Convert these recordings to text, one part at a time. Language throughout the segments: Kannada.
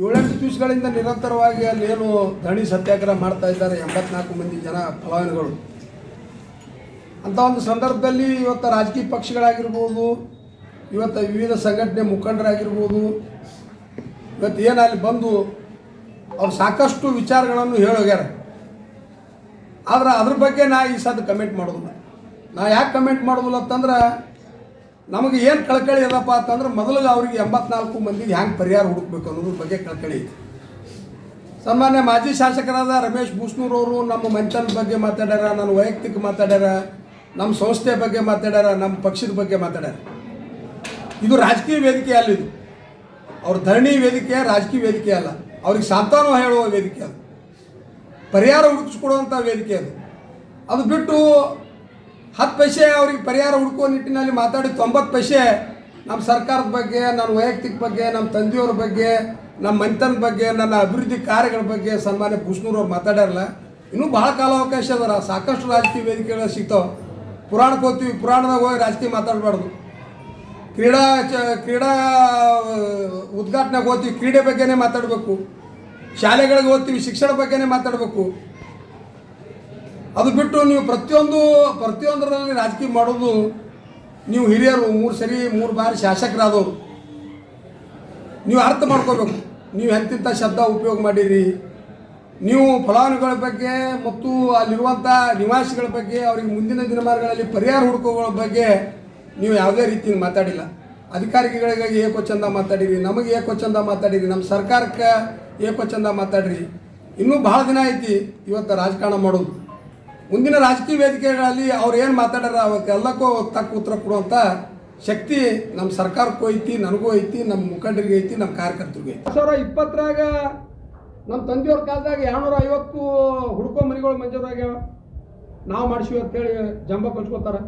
ಏಳೆಂಟು ದಿವಸಗಳಿಂದ ನಿರಂತರವಾಗಿ ಅಲ್ಲಿ ಏನು ಧರಣಿ ಸತ್ಯಾಗ್ರಹ ಮಾಡ್ತಾ ಇದ್ದಾರೆ ಎಂಬತ್ನಾಲ್ಕು ಮಂದಿ ಜನ ಫಲಾನುಭವಿಗಳು ಅಂಥ ಒಂದು ಸಂದರ್ಭದಲ್ಲಿ ಇವತ್ತು ರಾಜಕೀಯ ಪಕ್ಷಗಳಾಗಿರ್ಬೋದು, ಇವತ್ತು ವಿವಿಧ ಸಂಘಟನೆ ಮುಖಂಡರಾಗಿರ್ಬೋದು, ಇವತ್ತು ಏನು ಅಲ್ಲಿ ಬಂದು ಅವ್ರು ಸಾಕಷ್ಟು ವಿಚಾರಗಳನ್ನು ಹೇಳೋಗ್ಯಾರ ಆದ್ರೆ ಅದ್ರ ಬಗ್ಗೆ ನಾ ಈ ಸದ್ ಕಮೆಂಟ್ ಮಾಡೋದಿಲ್ಲ. ನಾ ಯಾಕೆ ಕಮೆಂಟ್ ಮಾಡೋದಿಲ್ಲ ಅಂತಂದ್ರೆ ನಮಗೆ ಏನು ಕಳ್ಕಳಿ ಅದಪ್ಪ ಅಂತಂದ್ರೆ ಮೊದಲಿಗೆ ಅವ್ರಿಗೆ ಎಂಬತ್ನಾಲ್ಕು ಮಂದಿಗೆ ಹ್ಯಾಂಗೆ ಪರಿಹಾರ ಹುಡುಕ್ಬೇಕು ಅನ್ನೋದ್ರ ಬಗ್ಗೆ ಕಳ್ಕಳಿ ಐತಿ. ಸನ್ಮಾನ್ಯ ಮಾಜಿ ಶಾಸಕರಾದ ರಮೇಶ್ ಬೂಸ್ನೂರ್ ಅವರು ನಮ್ಮ ಮಂಚನ ಬಗ್ಗೆ ಮಾತಾಡ್ಯಾರ, ನನ್ನ ವೈಯಕ್ತಿಕ ಮಾತಾಡ್ಯಾರ, ನಮ್ಮ ಸಂಸ್ಥೆ ಬಗ್ಗೆ ಮಾತಾಡ್ಯಾರ, ನಮ್ಮ ಪಕ್ಷದ ಬಗ್ಗೆ ಮಾತಾಡ್ಯಾರ. ಇದು ರಾಜಕೀಯ ವೇದಿಕೆ ಅಲ್ಲ ಇದು. ಅವ್ರ ಧರಣಿ ವೇದಿಕೆ ರಾಜಕೀಯ ವೇದಿಕೆ ಅಲ್ಲ. ಅವ್ರಿಗೆ ಸಾಂತ್ವನ ಹೇಳುವ ವೇದಿಕೆ ಅದು. ಪರಿಹಾರ ಹುಡುಕಿಸ್ಕೊಡುವಂಥ ವೇದಿಕೆ ಅದು. ಅದು ಬಿಟ್ಟು ಹತ್ತು ಪೈಸೆ ಅವ್ರಿಗೆ ಪರಿಹಾರ ಹುಡುಕುವ ನಿಟ್ಟಿನಲ್ಲಿ ಮಾತಾಡಿ, ತೊಂಬತ್ತು ಪೈಸೆ ನಮ್ಮ ಸರ್ಕಾರದ ಬಗ್ಗೆ ನನ್ನ ವೈಯಕ್ತಿಕ ಬಗ್ಗೆ, ನಮ್ಮ ತಂದೆಯವ್ರ ಬಗ್ಗೆ, ನಮ್ಮ ಮನೆತನದ ಬಗ್ಗೆ, ನನ್ನ ಅಭಿವೃದ್ಧಿ ಕಾರ್ಯಗಳ ಬಗ್ಗೆ ಸನ್ಮಾನ್ಯ ಅವ್ರು ಮಾತಾಡ್ಯಾರಲ್ಲ, ಇನ್ನೂ ಭಾಳ ಕಾಲಾವಕಾಶ ಅದರ. ಸಾಕಷ್ಟು ರಾಜಕೀಯ ವೇದಿಕೆಗಳು ಸಿಗ್ತಾವೆ. ಪುರಾಣಕ್ಕೆ ಹೋಗ್ತೀವಿ, ಪುರಾಣದಾಗ ಹೋಗಿ ರಾಜಕೀಯ ಮಾತಾಡಬಾರ್ದು. ಕ್ರೀಡಾ ಚ, ಕ್ರೀಡಾ ಉದ್ಘಾಟನೆಗೆ ಹೋಗ್ತೀವಿ, ಕ್ರೀಡೆ ಬಗ್ಗೆನೇ ಮಾತಾಡಬೇಕು. ಶಾಲೆಗಳಿಗೆ ಓದ್ತೀವಿ ಶಿಕ್ಷಣ ಬಗ್ಗೆನೇ ಮಾತಾಡಬೇಕು. ಅದು ಬಿಟ್ಟು ನೀವು ಪ್ರತಿಯೊಂದು, ಪ್ರತಿಯೊಂದರಲ್ಲಿ ರಾಜಕೀಯ ಮಾಡೋದು ನೀವು ಹಿರಿಯರು, ಮೂರು ಸರಿ, ಮೂರು ಬಾರಿ ಶಾಸಕರಾದವರು. ನೀವು ಅರ್ಥ ಮಾಡ್ಕೋಬೇಕು. ನೀವು ಎಂತಿಂಥ ಶಬ್ದ ಉಪಯೋಗ ಮಾಡಿರಿ ನೀವು ಫಲಾನುಭವಿಗಳ ಬಗ್ಗೆ ಮತ್ತು ಅಲ್ಲಿರುವಂಥ ನಿವಾಸಿಗಳ ಬಗ್ಗೆ, ಅವ್ರಿಗೆ ಮುಂದಿನ ದಿನಮಾನಗಳಲ್ಲಿ ಪರಿಹಾರ ಹುಡುಕೋಗಳ ಬಗ್ಗೆ ನೀವು ಯಾವುದೇ ರೀತಿ ಮಾತಾಡಿಲ್ಲ. ಅಧಿಕಾರಿಗಳಿಗಾಗಿ ಏಕೋ ಚಂದ ಮಾತಾಡಿರಿ, ನಮಗೆ ಏಕೋ ಚಂದ ಮಾತಾಡಿರಿ, ನಮ್ಮ ಸರ್ಕಾರಕ್ಕೆ ಏಕೋ ಚಂದ ಮಾತಾಡಿರಿ. ಇನ್ನೂ ಭಾಳ ದಿನ ಐತಿ ಇವತ್ತು ರಾಜಕಾರಣ ಮಾಡೋದು. ಮುಂದಿನ ರಾಜಕೀಯ ವೇದಿಕೆಗಳಲ್ಲಿ ಅವ್ರು ಏನು ಮಾತಾಡ್ಯಾರ ಅವಕ್ಕೆಲ್ಲಕ್ಕೂ ತಕ್ಕ ಉತ್ತರ ಕೊಡುವಂಥ ಶಕ್ತಿ ನಮ್ಮ ಸರ್ಕಾರಕ್ಕೂ ಐತಿ ನನಗೂ ಐತಿ ನಮ್ಮ ಮುಖಂಡರಿಗೆ ಐತಿ ನಮ್ಮ ಕಾರ್ಯಕರ್ತರಿಗೆ ಐತಿ. ಸಾವಿರ ಇಪ್ಪತ್ತರಾಗ ನಮ್ಮ ತಂದೆಯವ್ರ ಕಾಲದಾಗ ಎರಡುನೂರ ಐವತ್ತು ಹುಡುಕೋ ಮನೆಗಳು ಮಂಜೂರಾಗ್ಯಾವ. ನಾವು ಮಾಡಿಸಿವಿ ಅಂತೇಳಿ ಜಂಬ ಕೊಚ್ಕೋತಾರೆ.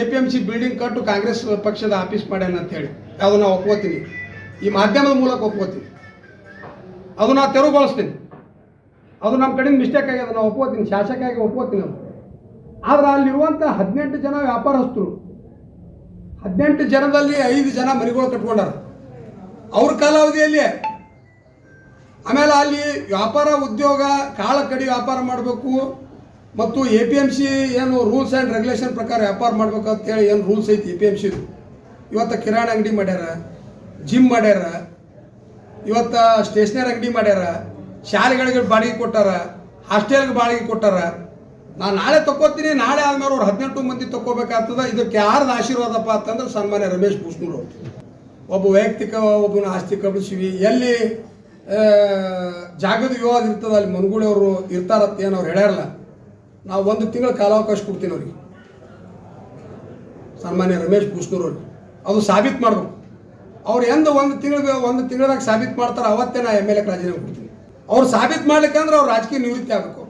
A P M C building ಕಟ್ಟು ಕಾಂಗ್ರೆಸ್ ಪಕ್ಷದ ಆಫೀಸ್ ಮಾಡ್ಯಾನ ಅಂತೇಳಿ ಅದು ನಾವು ಒಪ್ಕೋತೀನಿ. ಈ ಮಾಧ್ಯಮದ ಮೂಲಕ ಒಪ್ಕೋತೀನಿ. ಅದು ನಾ ತೆರವುಗೊಳಿಸ್ತೀನಿ. ಅದು ನಮ್ಮ ಕಡೆಯಿಂದ ಮಿಸ್ಟೇಕ್ ಆಗ್ಯದ ನಾವು ಒಪ್ಕೋತೀನಿ ಶಾಸಕಾಗಿ ಒಪ್ಕೋತೀನಿ ಅದು ಆದ್ರೆ ಅಲ್ಲಿರುವಂಥ ಹದಿನೆಂಟು ಜನ ವ್ಯಾಪಾರಸ್ಥರು, ಹದಿನೆಂಟು ಜನದಲ್ಲಿ ಐದು ಜನ ಮನೆಗಳು ಕಟ್ಕೊಂಡಾರ. ಅವ್ರ ಕಾಲಾವಧಿಯಲ್ಲಿ. ಆಮೇಲೆ ಅಲ್ಲಿ ವ್ಯಾಪಾರ ಉದ್ಯೋಗ, ಕಾಳ ಕಡಿ ವ್ಯಾಪಾರ ಮಾಡಬೇಕು, ಮತ್ತು ಎ ಪಿ ಎಂ ಸಿ ಏನು ರೂಲ್ಸ್ ಆ್ಯಂಡ್ ರೆಗ್ಯುಲೇಷನ್ ಪ್ರಕಾರ ವ್ಯಾಪಾರ ಮಾಡ್ಬೇಕು ಅಂತೇಳಿ ಏನು ರೂಲ್ಸ್ ಐತಿ ಎ ಪಿ ಎಂ ಸಿದು ಇವತ್ತು ಕಿರಾಣಿ ಅಂಗಡಿ ಮಾಡ್ಯಾರ ಜಿಮ್ ಮಾಡ್ಯಾರ, ಇವತ್ತು ಸ್ಟೇಷನರಿ ಅಂಗಡಿ ಮಾಡ್ಯಾರ ಶಾಲೆಗಳಿಗೆ ಬಾಡಿಗೆ ಕೊಟ್ಟಾರ ಹಾಸ್ಟೆಲ್ಗೆ ಬಾಡಿಗೆ ಕೊಟ್ಟಾರ. ನಾನು ನಾಳೆ ತಗೋತೀನಿ ನಾಳೆ ಆದ್ಮೇಲೆ ಅವ್ರು ಹದಿನೆಂಟು ಮಂದಿ ತಗೋಬೇಕಾಗ್ತದ ಇದಕ್ಕೆ ಯಾರ್ದು ಆಶೀರ್ವಾದಪ್ಪ ಅಂತಂದ್ರೆ ಸನ್ಮಾನ್ಯ ರಮೇಶ್ ಭೂಷ್ಣೂರು ಒಬ್ಬ ವೈಯಕ್ತಿಕ, ಒಬ್ಬನ ಆಸ್ತಿ ಕಬಳಿಸಿವಿ ಎಲ್ಲಿ ಜಾಗದ ವಿವಾದ ಇರ್ತದ, ಅಲ್ಲಿ ಮನಗೂಳಿ ಅವರು ಇರ್ತಾರತ್ತೆ ಏನು ಅವ್ರು ಹೇಳ್ಯಾರಲ್ಲ, ನಾವು ಒಂದು ತಿಂಗಳ ಕಾಲಾವಕಾಶ ಕೊಡ್ತೀನಿ ಅವ್ರಿಗೆ. ಸನ್ಮಾನ್ಯ ರಮೇಶ್ ಭೂಷಣರು ಅದು ಸಾಬೀತು ಮಾಡಬೇಕು. ಅವ್ರು ಎಂದು ಒಂದು ತಿಂಗಳು, ಒಂದು ತಿಂಗಳದಾಗ ಸಾಬೀತು ಮಾಡ್ತಾರೆ, ಅವತ್ತೇ ನಾ ಎಂ ಎಲ್ ಎಕ್ ರಾಜೀನಾಮೆ ಕೊಡ್ತೀನಿ. ಅವ್ರು ಸಾಬೀತು ಮಾಡ್ಲಿಕ್ಕಂದ್ರೆ ಅವ್ರು ರಾಜಕೀಯ ನಿವೃತ್ತಿ ಆಗಬೇಕು.